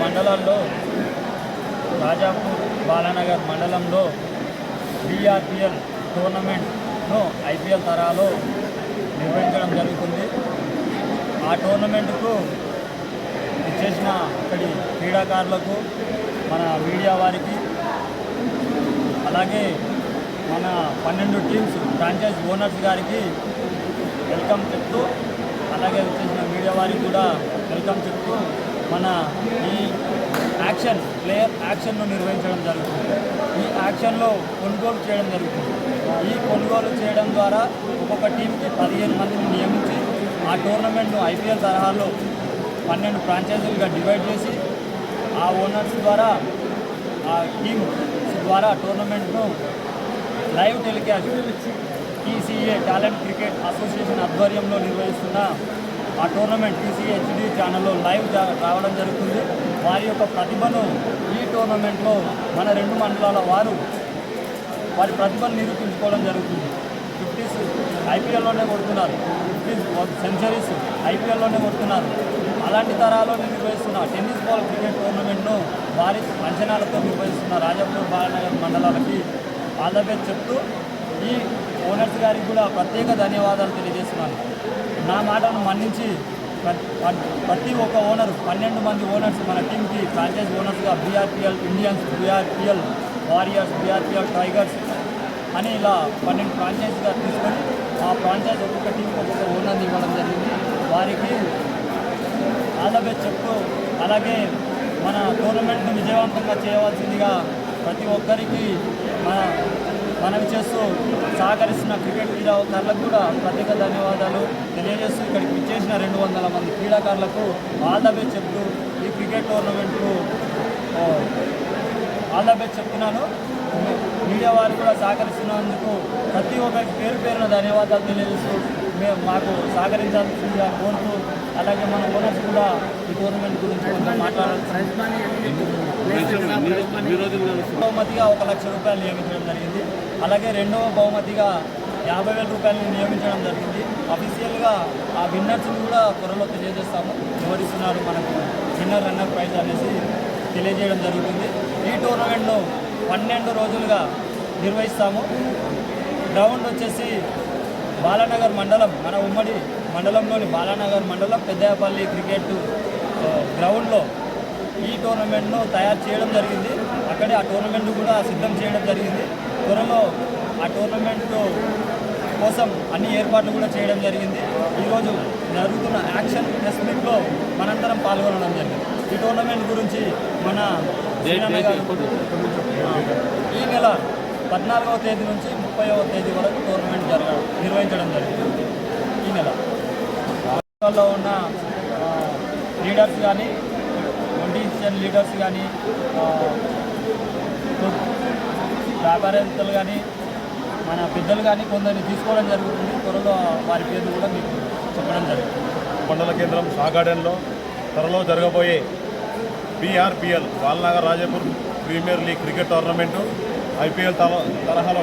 మండలాల్లో రాజాపూర్ బాలానగర్ మండలంలో BRPL టోర్నమెంట్ను IPL తరాలో నిర్వహించడం జరుగుతుంది. ఆ టోర్నమెంట్కు చేసిన ఇక్కడి క్రీడాకారులకు మన మీడియా వారికి అలాగే మన పన్నెండు టీమ్స్ ఫ్రాంచైజ్ ఓనర్స్ గారికి వెల్కమ్ చెప్తూ అలాగే వచ్చేసిన మీడియా వారికి కూడా వెల్కమ్ చెప్తూ మన ఈ యాక్షన్ ప్లేయర్ యాక్షన్ను నిర్వహించడం జరుగుతుంది. ఈ యాక్షన్లో కొనుగోలు చేయడం జరుగుతుంది. ఈ కొనుగోలు చేయడం ద్వారా ఒక్కొక్క టీంకి పదిహేను మందిని నియమించి ఆ టోర్నమెంట్ను ఐపీఎల్ తరహాలో పన్నెండు ఫ్రాంచైజీలుగా డివైడ్ చేసి ఆ ఓనర్స్ ద్వారా ఆ టీమ్ ద్వారా టోర్నమెంట్ను live telecast T C A talent cricket association ఆధ్వర్యంలో నిర్వహిస్తున్న ఆ tournament T C H D ఛానల్లో లైవ్ రావడం జరుగుతుంది. వారి యొక్క ప్రతిభను ఈ టోర్నమెంట్లో మన రెండు మండలాల వారు వారి ప్రతిభను నిరూపించుకోవడం జరుగుతుంది. ఫిఫ్టీస్ ఐపీఎల్లోనే కొడుతున్నారు. ఫిఫ్టీస్ సెంచరీస్ ఐపీఎల్లోనే కొడుతున్నారు. అలాంటి తరాల్లో నిర్వహిస్తున్న టెన్నిస్ బాల్ క్రికెట్ టోర్నమెంట్ను వారి అంచనాలతో నిర్వహిస్తున్న రాజాపూర్ బాలనగర్ మండలాలకి ఆల్ చెప్తూ ఈ ఓనర్స్ గారికి కూడా ప్రత్యేక ధన్యవాదాలు తెలియజేస్తున్నాను. నా మాటను మన్నించి ప్రతి ఒక్క ఓనర్ పన్నెండు మంది ఓనర్స్ మన టీంకి franchise ఓనర్స్గా B R P L Indians B R P L Warriors B R P L Tigers అని ఇలా పన్నెండు ఫ్రాంచైజ్గా తీసుకొని ఆ ఫ్రాంచైజ్ ఒక్కొక్క టీంకి ఒక్కొక్క ఓనర్ని ఇవ్వడం జరిగింది. వారికి ఆల్ చెప్తూ అలాగే మన టోర్నమెంట్ని విజయవంతంగా చేయవలసిందిగా ప్రతి ఒక్కరికి మన మనవి చేస్తూ సహకరిస్తున్న క్రికెట్ క్రీడాకారులకు కూడా ప్రత్యేక ధన్యవాదాలు. తెలియజేస్తూ ఇక్కడికి విచ్చేసిన రెండు వందల మంది క్రీడాకారులకు ఆల్ ద బెస్ట్ చెప్తూ ఈ క్రికెట్ టోర్నమెంట్కు ఆ, ఆల్ ద బెస్ట్ చెప్తున్నాను. మీడియా వారు కూడా సహకరిస్తున్నందుకు ప్రతి ఒక్కరికి పేరు పేరున ధన్యవాదాలు తెలియజేస్తూ మేము మాకు సహకరించాల్సిందిగా కోరుతూ అలాగే మన ఓనర్స్ కూడా ఈ టోర్నమెంట్ గురించి కొంచెం మాట్లాడాల్సి బహుమతిగా ఒక లక్ష రూపాయలు నియమించడం జరిగింది. అలాగే రెండవ బహుమతిగా యాభై వేల రూపాయలు నియమించడం జరిగింది. అఫీషియల్గా ఆ విన్నర్స్ని కూడా త్వరలో తెలియజేస్తాము ఎవరిస్తున్నారు మనకు విన్నర్ రన్నర్ ప్రైజ్ అనేసి తెలియజేయడం జరుగుతుంది. ఈ టోర్నమెంట్ను పన్నెండు రోజులుగా నిర్వహిస్తాము. గ్రౌండ్ వచ్చేసి బాలానగర్ మండలం మన ఉమ్మడి మండలంలోని బాలానగర్ మండలం పెద్దపల్లి క్రికెట్ గ్రౌండ్లో ఈ టోర్నమెంట్ను తయారు చేయడం జరిగింది. అక్కడే ఆ టోర్నమెంట్ కూడా సిద్ధం చేయడం జరిగింది. త్వరలో ఆ టోర్నమెంట్ కోసం అన్ని ఏర్పాట్లు కూడా చేయడం జరిగింది. ఈరోజు జరుగుతున్న యాక్షన్ ప్రెస్ మీట్లో మనందరం పాల్గొనడం జరిగింది. ఈ టోర్నమెంట్ గురించి మన ఈ నెల పద్నాలుగవ తేదీ నుంచి ముప్పైవ తేదీ వరకు టోర్నమెంట్ జరగ నిర్వహించడం జరిగింది ఈ నెల. రాష్ట్రాల్లో ఉన్న లీడర్స్ కానీ పొలిటీషియన్ లీడర్స్ కానీ ఆ, వ్యాపారవేత్తలు కానీ మన పెద్దలు కానీ కొందరిని తీసుకోవడం జరుగుతుంది. త్వరలో వారి పేర్లు కూడా మీకు చెప్పడం జరుగుతుంది. మండల కేంద్రం సాగార్డెన్లో త్వరలో జరగబోయే B R P L Balanagar Rajapur premier league cricket tournament I P L తరహాలో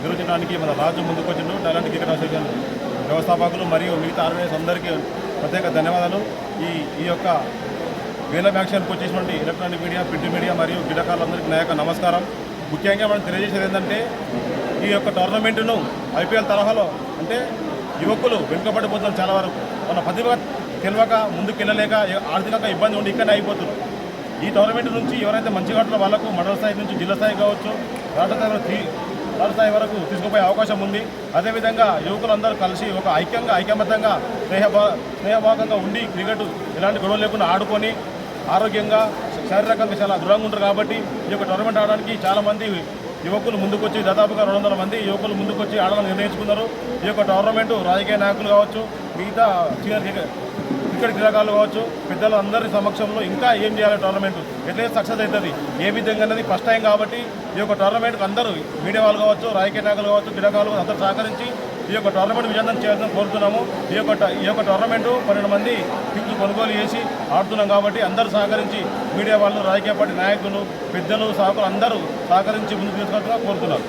నిర్వహించడానికి మన రాజు ముందుకొచ్చిండు. టాలెంట్ క్రికెట్ అసోసియేషన్ వ్యవస్థాపకులు మరియు మిగతా ఆర్గనైజర్స్ అందరికీ ప్రత్యేక ధన్యవాదాలు. ఈ ఈ యొక్క వేల వ్యాఖ్యానికి వచ్చేసినటువంటి ఎలక్ట్రానిక్ మీడియా ప్రింట్ మీడియా మరియు క్రీడాకారులందరికీ నా యొక్క నమస్కారం. ముఖ్యంగా మనం తెలియజేసేది ఏంటంటే ఈ యొక్క టోర్నమెంటును ఐపీఎల్ తరహాలో అంటే యువకులు వెనుకబడిపోతున్నారు చాలా వరకు. మన ప్రతిభ తెలియక ముందుకు వెళ్ళలేక ఆర్థికంగా ఇబ్బంది ఉండి ఇక్కడనే అయిపోతున్నారు. ఈ టోర్నమెంట్ నుంచి ఎవరైతే మంచిగా ఆడుతున్నారో వాళ్ళకు మండల స్థాయి నుంచి జిల్లా స్థాయి కావచ్చు రాష్ట్ర స్థాయి వరకు స్థాయి వరకు తీసుకుపోయే అవకాశం ఉంది. అదేవిధంగా యువకులందరూ కలిసి ఒక ఐక్యంగా ఐకమత్యంగా స్నేహభా స్నేహభాగంగా ఉండి క్రికెట్ ఎలాంటి గొడవలు లేకుండా ఆడుకొని ఆరోగ్యంగా శారీరకంగా చాలా దృఢంగా ఉంటారు కాబట్టి ఈ యొక్క టోర్నమెంట్ ఆడడానికి చాలామంది యువకులు ముందుకొచ్చి దాదాపుగా రెండు వందల మంది యువకులు ముందుకొచ్చి ఆడాలని నిర్ణయించుకున్నారు. ఈ యొక్క టోర్నమెంటు రాజకీయ నాయకులు కావచ్చు మిగతా సీనియర్ ఇక్కడ క్రీడాకారులు కావచ్చు పెద్దలు అందరి సమక్షంలో ఇంకా ఏం చేయాలి టోర్నమెంట్ ఎట్లయితే సక్సెస్ అవుతుంది ఏ విధంగా అనేది ఫస్ట్ టైం కాబట్టి ఈ యొక్క టోర్నమెంట్కి అందరూ మీడియా వాళ్ళు కావచ్చు రాజకీయ నాయకులు కావచ్చు క్రీడాకారులు అందరూ సహకరించి ఈ యొక్క టోర్నమెంట్ విజయనం చేయాలని కోరుతున్నాము. ఈ యొక్క ఈ యొక్క టోర్నమెంట్ పన్నెండు మంది టీంలు కొనుగోలు చేసి ఆడుతున్నాం కాబట్టి అందరూ సహకరించి మీడియా వాళ్ళు రాజకీయ పార్టీ నాయకులు పెద్దలు సహకులు అందరూ సహకరించి ముందుకు తీసుకొస్తున్నా కోరుతున్నారు